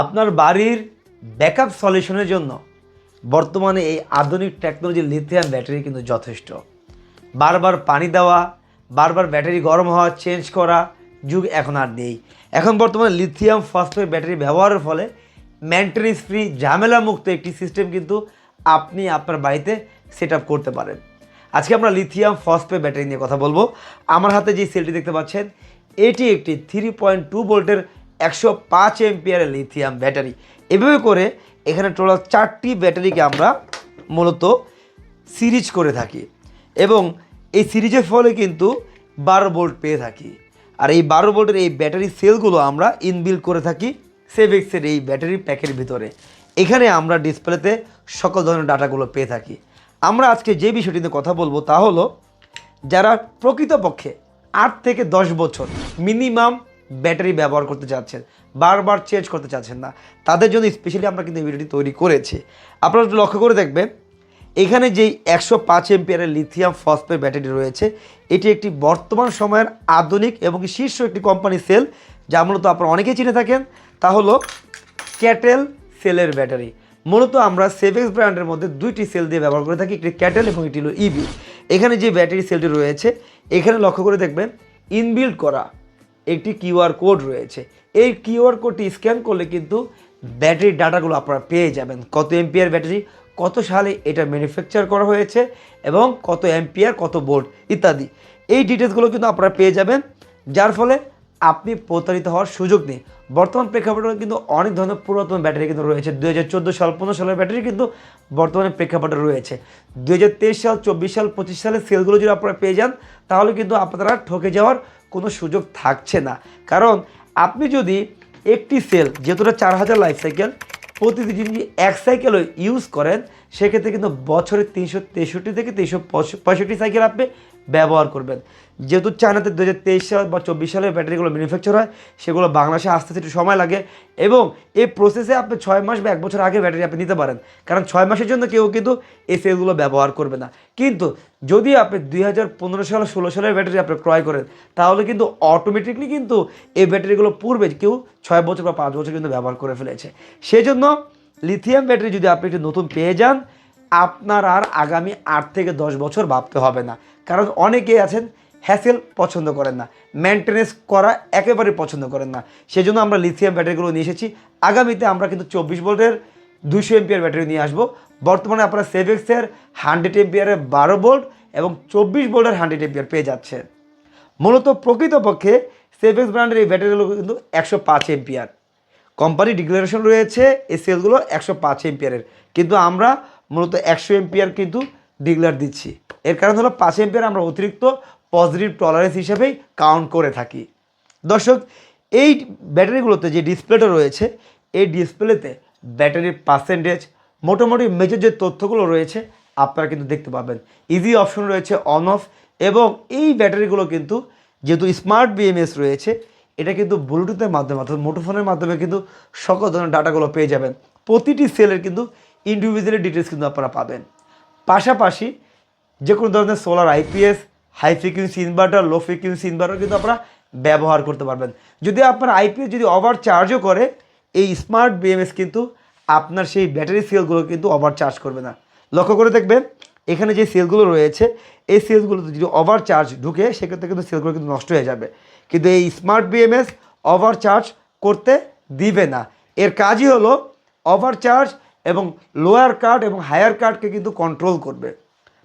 আপনার বাড়ির ব্যাকআপ সলিউশনের জন্য বর্তমানে এই আধুনিক টেকনোলজি লিথিয়াম ব্যাটারি কিন্তু যথেষ্ট। বারবার পানি দেওয়া, বারবার ব্যাটারি গরম হওয়া চেঞ্জ করা যুগ এখন আর নেই। এখন বর্তমানে লিথিয়াম ফসফেট ব্যাটারি ব্যবহারের ফলে মেনটেন্স ফ্রি ঝামেলা মুক্ত একটি সিস্টেম কিন্তু আপনি আপনার বাড়িতে সেট করতে পারেন। আজকে আমরা লিথিয়াম ফসফেট ব্যাটারি নিয়ে কথা বলব। আমার হাতে যে সেলটি দেখতে পাচ্ছেন, এটি একটি থ্রি পয়েন্ট টু ভোল্টের একশো পাঁচ এমপিয়ারের লিথিয়াম ব্যাটারি। এভাবে করে এখানে টোটাল চারটি ব্যাটারিকে আমরা মূলত সিরিজ করে থাকি এবং এই সিরিজের ফলে কিন্তু বারো ভোল্ট পেয়ে থাকি। আর এই বারো ভোল্টের এই ব্যাটারি সেলগুলো আমরা ইনবিল করে থাকি সেভেক্সের এই ব্যাটারি প্যাকের ভিতরে। এখানে আমরা ডিসপ্লেতে সকল ধরনের ডাটাগুলো পেয়ে থাকি। আমরা আজকে যে বিষয়টি নিয়ে কথা বলব তা হলো, যারা প্রকৃতপক্ষে আট থেকে দশ বছর মিনিমাম ব্যাটারি ব্যবহার করতে চাচ্ছেন, বারবার চেঞ্জ করতে চাচ্ছেন না। তাদের জন্য স্পেশালি আমরা কিন্তু এই ভিডিওটি তৈরি করেছি। আপনারা লক্ষ্য করে দেখবেন, এখানে যেই একশো পাঁচ এমপিয়ারের লিথিয়াম ফসফেট ব্যাটারি রয়েছে, এটি একটি বর্তমান সময়ের আধুনিক এবং শীর্ষ একটি কোম্পানি সেল যা মূলত আপনারা অনেকেই চিনে থাকেন। তা হলো ক্যাটেল সেলের ব্যাটারি। মূলত আমরা সেভেক্স ব্র্যান্ডের মধ্যে দুইটি সেল দিয়ে ব্যবহার করে থাকি, একটি ক্যাটেল এবং একটি হলো ইবি এখানে যে ব্যাটারি সেলটি রয়েছে, এখানে লক্ষ্য করে দেখবেন ইনবিল্ড করা। একটি কিউআর কোড রয়েছে। এই কিউআর কোডটি স্ক্যান করলে কিন্তু ব্যাটারির ডাটাগুলো আপনারা পেয়ে যাবেন। কত এমপিআর ব্যাটারি, কত সালে এটা ম্যানুফ্যাকচার করা হয়েছে এবং কত এমপিআর কত বোল্ট ইত্যাদি। এই ডিটেলসগুলো কিন্তু আপনারা পেয়ে যাবেন, যার ফলে আপনি প্রতারিত হওয়ার সুযোগ নেই। বর্তমান প্রেক্ষাপটে কিন্তু অনেক ধরনের পুরাতন ব্যাটারি কিন্তু রয়েছে। দু হাজার চোদ্দ সাল, পনেরো সালের ব্যাটারি কিন্তু বর্তমানে প্রেক্ষাপটে রয়েছে। দু হাজার তেইশ সাল, চব্বিশ সাল, পঁচিশ সালের সেলগুলো যদি আপনারা পেয়ে যান, তাহলে কিন্তু আপনারা ঠকে যাওয়ার কোনো সুযোগ থাকছে না। কারণ আপনি যদি একটি সেল যেহেতুটা চার হাজার লাইফ সাইকেল প্রতিদিন যদি এক সাইকেলও ইউজ করেন, সেক্ষেত্রে কিন্তু বছরে তিনশো তেষট্টি থেকে তিনশো পঁয়ষট্টি সাইকেল আপনি ব্যবহার করবেন। যেহেতু চায়নাতে দু হাজার তেইশ সাল বা চব্বিশ সালের ব্যাটারিগুলো ম্যানুফ্যাকচার হয়, সেগুলো বাংলাদেশে আসতে আসতে একটু সময় লাগে এবং এই প্রসেসে আপনি ছয় মাস বা এক বছর আগে ব্যাটারি আপনি নিতে পারেন। কারণ ছয় মাসের জন্য কেউ কিন্তু এই সেলগুলো ব্যবহার করবে না। কিন্তু যদি আপনি দুই হাজার পনেরো সাল, ষোলো সালের ব্যাটারি আপনি ক্রয় করেন, তাহলে কিন্তু অটোমেটিকলি কিন্তু এই ব্যাটারিগুলো পূর্বে কেউ ছয় বছর বা পাঁচ বছর কিন্তু ব্যবহার করে ফেলেছে। সেই জন্য লিথিয়াম ব্যাটারি যদি আপনি একটু নতুন পেয়ে যান আপনার আর আগামী আট থেকে দশ বছর ভাবতে হবে না। কারণ অনেকেই আছেন হ্যাসেল পছন্দ করেন না মেনটেনেন্স করা একেবারে পছন্দ করেন না। সেজন্য আমরা লিথিয়াম ব্যাটারিগুলো নিয়ে এসেছি। আগামীতে আমরা কিন্তু চব্বিশ ভোল্টের দুশো এমপিয়ার ব্যাটারি নিয়ে আসব। বর্তমানে আপনারা সেভেক্সের হান্ড্রেড এমপিয়ারের বারো ভোল্ট এবং চব্বিশ ভোল্টের হান্ড্রেড এমপিয়ার পেয়ে যাচ্ছেন। মূলত প্রকৃতপক্ষে সেভেক্স ব্র্যান্ডের এই ব্যাটারিগুলো কিন্তু একশো পাঁচ এমপিয়ার কোম্পানি ডিক্লারেশন রয়েছে এই সেলগুলো একশো পাঁচ এমপিয়ারের কিন্তু আমরা মূলত একশো এমপিয়ার কিন্তু ডিক্লার দিচ্ছি। এর কারণ হলো পাঁচ এমপিয়ার আমরা অতিরিক্ত পজিটিভ টলারেন্স হিসেবেই কাউন্ট করে থাকি। দর্শক, এই ব্যাটারিগুলোতে যে ডিসপ্লেটা রয়েছে, এই ডিসপ্লেতে ব্যাটারির পার্সেন্টেজ মোটামুটি মেজর যে তথ্যগুলো রয়েছে, আপনারা কিন্তু দেখতে পাবেন। ইজি অপশন রয়েছে অন অফ এবং এই ব্যাটারিগুলো কিন্তু যেহেতু স্মার্ট বিএমএস রয়েছে, এটা কিন্তু ব্লুটুথের মাধ্যমে অর্থাৎ মোটোফোনের মাধ্যমে কিন্তু সকল ধরনের ডাটাগুলো পেয়ে যাবেন। প্রতিটি সেলের কিন্তু ইন্ডিভিজুয়ালি ডিটেলস কিন্তু আপনারা পাবেন। পাশাপাশি যে কোনো ধরনের solar IPS high frequency inverter low frequency inverter কিন্তু আপনারা ব্যবহার করতে পারবেন। যদি আপনার আইপিএস যদি ওভার চার্জও করে, এই স্মার্ট বিএমএস কিন্তু আপনার সেই ব্যাটারি সেলগুলো কিন্তু ওভার চার্জ করবে না। লক্ষ্য করে দেখবেন, এখানে যে সেলগুলো রয়েছে, এই সেলগুলোতে যদি ওভার চার্জ ঢুকে, সেক্ষেত্রে কিন্তু সেলগুলো কিন্তু নষ্ট হয়ে যাবে। কিন্তু এই স্মার্ট বিএমএস ওভার চার্জ করতে দিবে না। এর কাজই হলো ওভার চার্জ এবং লোয়ার কার্ড এবং হায়ার কার্ডকে কিন্তু কন্ট্রোল করবে।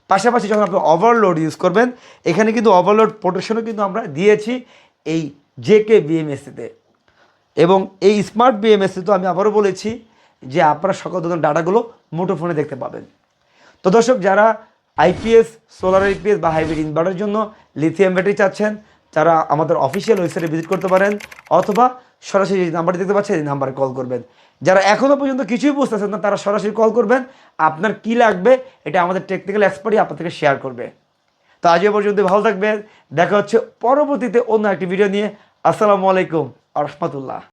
পাশাপাশি যখন আপনি ওভারলোড ইউজ করবেন, এখানে কিন্তু ওভারলোড প্রোটেকশনও কিন্তু আমরা দিয়েছি এই জেকে বিএমএসিতে এবং এই স্মার্ট বিএমএসি তো আমি আবারও বলেছি যে আপনারা সকল ধরনের ডাটাগুলো মুঠোফোনে দেখতে পাবেন। তো দর্শক, যারা আইপিএস সোলার আইপিএস বা হাইব্রিড ইনভার্টারের জন্য লিথিয়াম ব্যাটারি চাচ্ছেন, তারা আমাদের অফিসিয়াল ওয়েবসাইটে ভিজিট করতে পারেন, অথবা সরাসরি যে নাম্বারটি দেখতে পাচ্ছেন, এই নাম্বারে কল করবেন। যারা এখনও পর্যন্ত কিছুই বুঝতেছেন না, তারা সরাসরি কল করবেন। আপনার কি লাগবে, এটা আমাদের টেকনিক্যাল এক্সপার্টই আপনাদেরকে শেয়ার করবে। তো আজ পর্যন্ত ভালো থাকবেন। দেখা হচ্ছে পরবর্তীতে অন্য একটি ভিডিও নিয়ে। আসসালামু আলাইকুম আ